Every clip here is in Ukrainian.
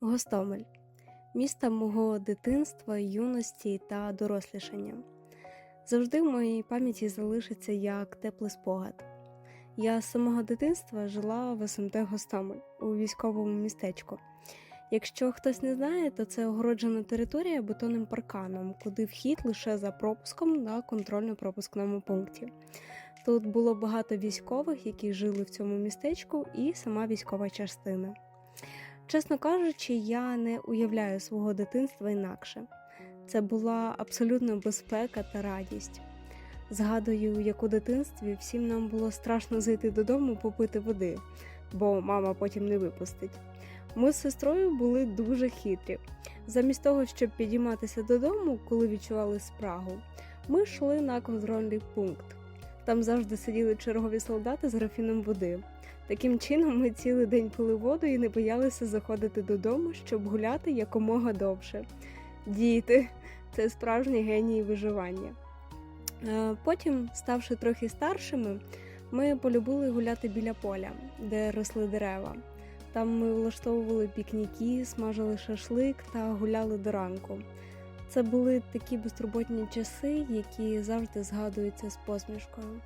Гостомель місто мого дитинства, юності та дорослішання. Завжди в моїй пам'яті залишиться як теплий спогад. Я з самого дитинства жила в СМТ Гостомель у військовому містечку. Якщо хтось не знає, то це огороджена територія бетонним парканом, куди вхід лише за пропуском на контрольно-пропускному пункті. Тут було багато військових, які жили в цьому містечку, і сама військова частина. Чесно кажучи, я не уявляю свого дитинства інакше. Це була абсолютна безпека та радість. Згадую, як у дитинстві всім нам було страшно зайти додому попити води, бо мама потім не випустить. Ми з сестрою були дуже хитрі. Замість того, щоб підійматися додому, коли відчували спрагу, ми йшли на контрольний пункт. Там завжди сиділи чергові солдати з графіном води. Таким чином, ми цілий день пили воду і не боялися заходити додому, щоб гуляти якомога довше. Діти це справжні генії виживання. Е, Потім, ставши трохи старшими, ми полюбили гуляти біля поля, де росли дерева. Там ми влаштовували пікніки, смажили шашлик та гуляли до ранку. Це були такі безтурботні часи, які завжди згадуються з посмішкою.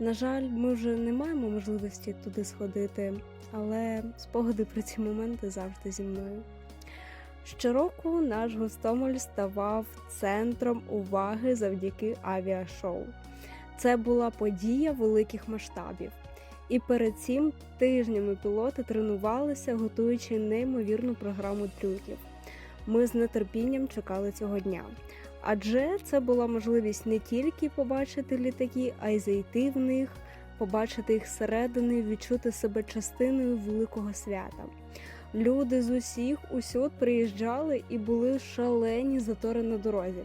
На жаль, ми вже не маємо можливості туди сходити, але спогади про ці моменти завжди зі мною. Щороку наш Гостомель ставав центром уваги завдяки авіашоу. Це була подія великих масштабів. І перед цим тижнями пілоти тренувалися, готуючи неймовірну програму трюків. Ми з нетерпінням чекали цього дня. Адже це була можливість не тільки побачити літаки, а й зайти в них, побачити їх зсередини, відчути себе частиною великого свята. Люди з усіх усюд приїжджали і були шалені затори на дорозі.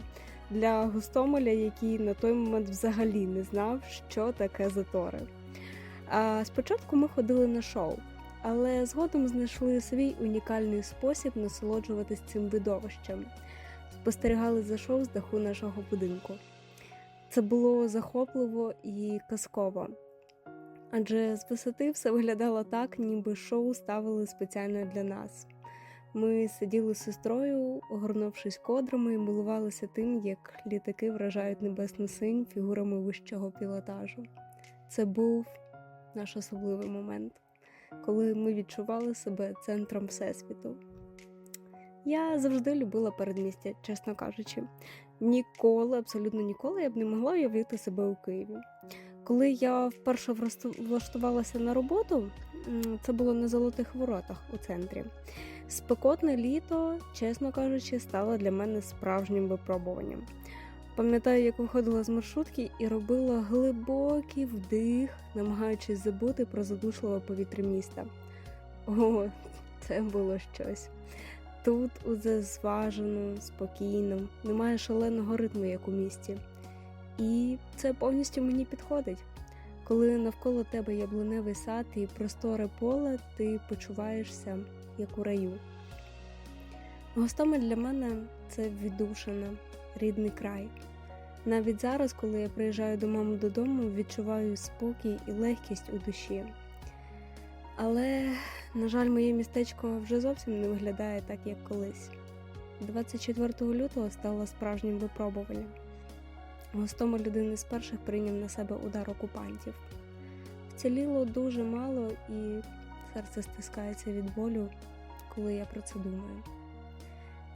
Для Гостомеля, який на той момент взагалі не знав, що таке затори. Спочатку ми ходили на шоу, але згодом знайшли свій унікальний спосіб насолоджуватись цим видовищем. Спостерігали за шоу з даху нашого будинку. Це було захопливо і казково. Адже з висоти все виглядало так, ніби шоу ставили спеціально для нас. Ми сиділи з сестрою, огорнувшись кодрами, і милувалися тим, як літаки вражають небесну синь фігурами вищого пілотажу. Це був наш особливий момент, коли ми відчували себе центром Всесвіту. Я завжди любила передмістя, чесно кажучи. Ніколи, абсолютно ніколи я б не могла уявити себе у Києві. Коли я вперше влаштувалася на роботу, це було на золотих воротах у центрі. Спекотне літо, чесно кажучи, стало для мене справжнім випробуванням. Пам'ятаю, як виходила з маршрутки і робила глибокий вдих, намагаючись забути про задушливе повітря міста. О, це було щось. Тут усе зважено, спокійно, немає шаленого ритму, як у місті. І це повністю мені підходить. Коли навколо тебе яблуневий сад і просторе поле, ти почуваєшся як у раю. Гостомель для мене це віддушина, рідний край. Навіть зараз, коли я приїжджаю до мами додому, відчуваю спокій і легкість у душі. Але, на жаль, моє містечко вже зовсім не виглядає так, як колись. 24 лютого стало справжнім випробуванням. Гостомель один із перших прийняв на себе удар окупантів. Вціліло дуже мало, і серце стискається від болю, коли я про це думаю.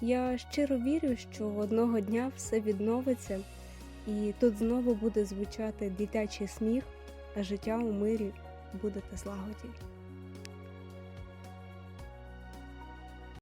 Я щиро вірю, що одного дня все відновиться, і тут знову буде звучати дитячий сміх, а життя у мирі буде та злагоді.